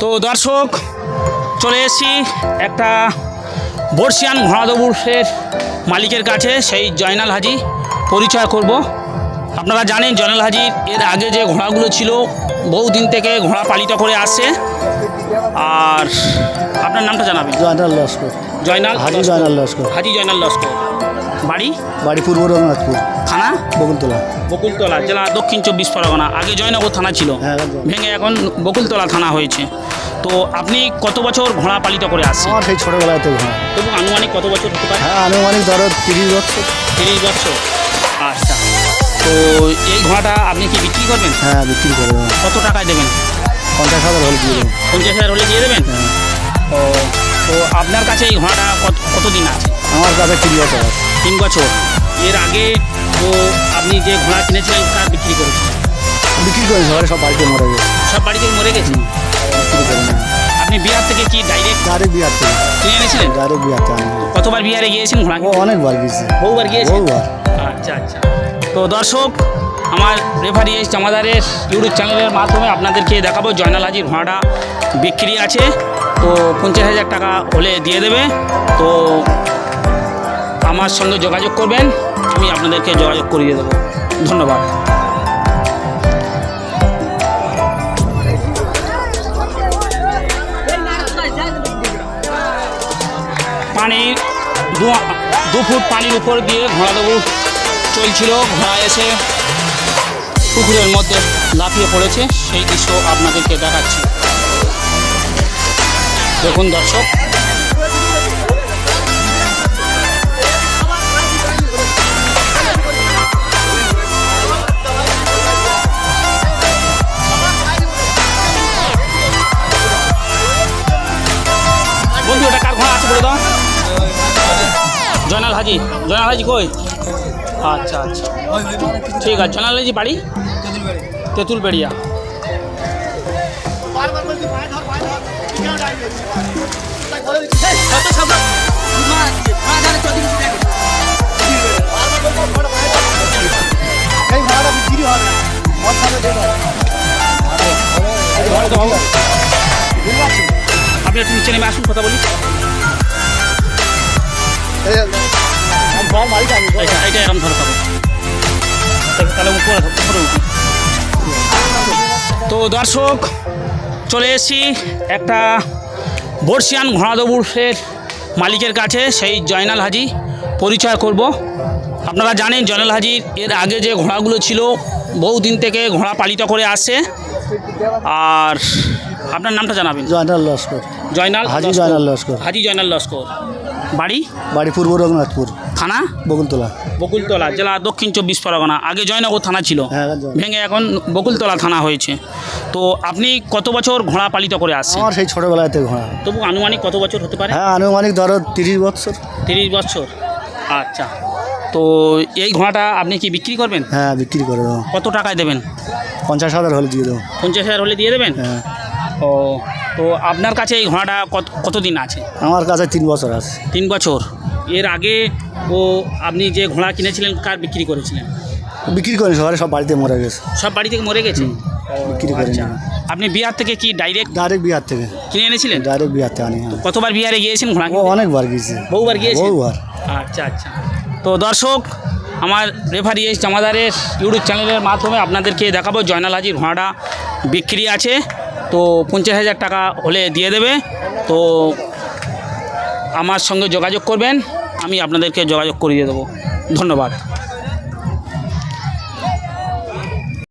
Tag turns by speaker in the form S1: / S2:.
S1: তো দর্শক চলে এসেছি একটা বর্ষিয়ান ঘোড়াদৌড়ের মালিকের কাছে সেই জয়নাল হাজি পরিচয় করব। আপনারা জানেন জয়নাল হাজির এর আগে যে ঘোড়াগুলো ছিল বহুদিন থেকে ঘোড়া পালিত করে আসছে। আর আপনার নামটা জানাবেন?
S2: জয়নাল লস্কর।
S1: জয়নাল
S2: হাজি জয়নাল লস্কর।
S1: হাজি জয়নাল লস্কর। বাড়ি?
S2: বাড়ি পূর্ব রঘুনাথপুর।
S1: থানা?
S2: বকুলতলা।
S1: বকুলতলা জেলা দক্ষিণ চব্বিশ পরগনা। আগে জয়নগর থানা ছিল।
S2: হ্যাঁ,
S1: ভেঙে এখন বকুলতলা থানা হয়েছে। তো আপনি কত বছর ঘোড়া পালিত করে আসছেন?
S2: আমার সেই ছোটোবেলাতে ঘোড়া।
S1: তবু আনুমানিক কত বছর হতে পারে?
S2: হ্যাঁ আনুমানিক ধরো তিরিশ বছর।
S1: তিরিশ বছর। আচ্ছা। তো এই ঘোড়াটা আপনি কি বিক্রি করবেন?
S2: হ্যাঁ বিক্রি করবেন
S1: কত টাকায় দেবেন?
S2: পঞ্চাশ হাজার হলে দিয়ে দেবো।
S1: পঞ্চাশ হাজার হলে দিয়ে দেবেন?
S2: হ্যাঁ।
S1: ও তো আপনার কাছে এই ঘোড়াটা কত কতদিন আছে?
S2: আমার কাছে তিন বছর আছে
S1: তিন বছর। এর আগে তো আপনি যে ঘোড়া কিনেছিলেন তার বিক্রি করেছেন।
S2: বিক্রি করে সবাই সব বাড়িতে মরে গেছে।
S1: সব বাড়িতে মরে গেছে?
S2: বিক্রি করে না
S1: আপনি বিহার থেকে কি ডাইরেক্ট
S2: ডাইরেক্ট বিহার থেকে।
S1: কিনে এনেছিলেন?
S2: ডাইরেক্ট বিহার থেকে
S1: কতবার বিহারে গিয়েছেন ঘোড়া
S2: ও অনেকবার গেছে
S1: বহুবার গিয়েছেন?
S2: বহুবার।
S1: আচ্ছা আচ্ছা। তো দর্শক আমার রেফারি এস জামাদারের ইউটিউব চ্যানেলের মাধ্যমে আপনাদেরকে দেখাবো জয়নাল হাজির ঘোড়াটা বিক্রি আছে। তো পঞ্চাশ হাজার টাকা হলে দিয়ে দেবে। তো আমার সঙ্গে যোগাযোগ করবেন, আমি আপনাদেরকে যোগাযোগ করিয়ে দেবো। ধন্যবাদ। পানির দু ফুট পানির উপর দিয়ে ঘোড়া দেবু চলছিল। ঘোড়া এসে পুকুরের মধ্যে লাফিয়ে পড়েছে। সেই দৃশ্য আপনাদেরকে দেখাচ্ছি। দেখুন দর্শক বলে দাও জয়নাল হাজি। জয়নাল হাজি কই? আচ্ছা আচ্ছা। ঠিক আছে। জয়নাল হাজি বাড়ি? তেঁতুল বেড়িয়া
S2: এই ভাড়াটা বিক্রি হবে না আমার সাথে দেবো
S1: আপনি একটু নিচে নেমে আসুন, কথা বলি। এটা এটা এরকম ধরে থাকো তাহলে উপরে উপরে তো দর্শক চলে এসেছি একটা বর্ষিয়ান ঘোড়াদৌড়ের মালিকের কাছে সেই জয়নাল হাজি পরিচয় করব। আপনারা জানেন জয়নাল হাজির এর আগে যে ঘোড়াগুলো ছিল বহুদিন থেকে ঘোড়া পালিত করে আসছে আর আপনার নামটা জানাবেন?
S2: জয়নাল লস্কর।
S1: জয়নাল
S2: হাজি জয়নাল লস্কর।
S1: হাজি জয়নাল লস্কর। বাড়ি?
S2: বাড়ি পূর্ব রঘুনাথপুর।
S1: থানা?
S2: বকুলতলা।
S1: বকুলতলা জেলা দক্ষিণ চব্বিশ পরগনা। আগে জয়নগর থানা ছিল।
S2: হ্যাঁ,
S1: ভেঙে এখন বকুলতলা থানা হয়েছে। তো আপনি কত বছর ঘোড়া পালিত করে আসছেন?
S2: আমার সেই ছোটোবেলাতে ঘোড়া।
S1: তবু আনুমানিক কত বছর হতে পারে?
S2: হ্যাঁ আনুমানিক ধরো তিরিশ বছর।
S1: তিরিশ বছর। আচ্ছা। তো এই ঘোড়াটা আপনি কি বিক্রি করবেন?
S2: হ্যাঁ বিক্রি করে দেবো।
S1: কত টাকায় দেবেন?
S2: পঞ্চাশ হাজার হলে দিয়ে দেবো।
S1: পঞ্চাশ হাজার হলে দিয়ে দেবেন?
S2: হ্যাঁ।
S1: ও তো আপনার কাছে এই ঘোড়াটা কত কতদিন আছে?
S2: আমার কাছে তিন বছর আছে।
S1: তিন বছর। এর আগে ও আপনি যে ঘোড়া কিনেছিলেন কার বিক্রি করেছিলেন?
S2: বিক্রি করি সবাই সব বাড়িতে মরে গেছে।
S1: সব বাড়ি থেকে মরে গেছে?
S2: বিক্রি করি
S1: আচ্ছা। আপনি বিহার থেকে কি ডাইরেক্ট
S2: ডাইরেক্ট বিহার থেকে।
S1: কিনে এনেছিলেন?
S2: ডাইরেক্ট বিহার থেকে আনি হ্যাঁ।
S1: কতবার বিহারে গিয়েছেন ঘোড়া
S2: অনেকবার গেছে
S1: বহুবার গিয়েছেন?
S2: বহুবার।
S1: আচ্ছা আচ্ছা। তো দর্শক আমার রেফারি এস জামাদারের ইউটিউব চ্যানেলের মাধ্যমে আপনাদেরকে দেখাবো জয়নাল হাজির ঘোড়াটা। বিক্রি আছে। তো পঞ্চাশ হাজার টাকা হলে দিয়ে দেবে। তো আমার সঙ্গে যোগাযোগ করবেন, আমি আপনাদেরকে যোগাযোগ করিয়ে দেবো। ধন্যবাদ।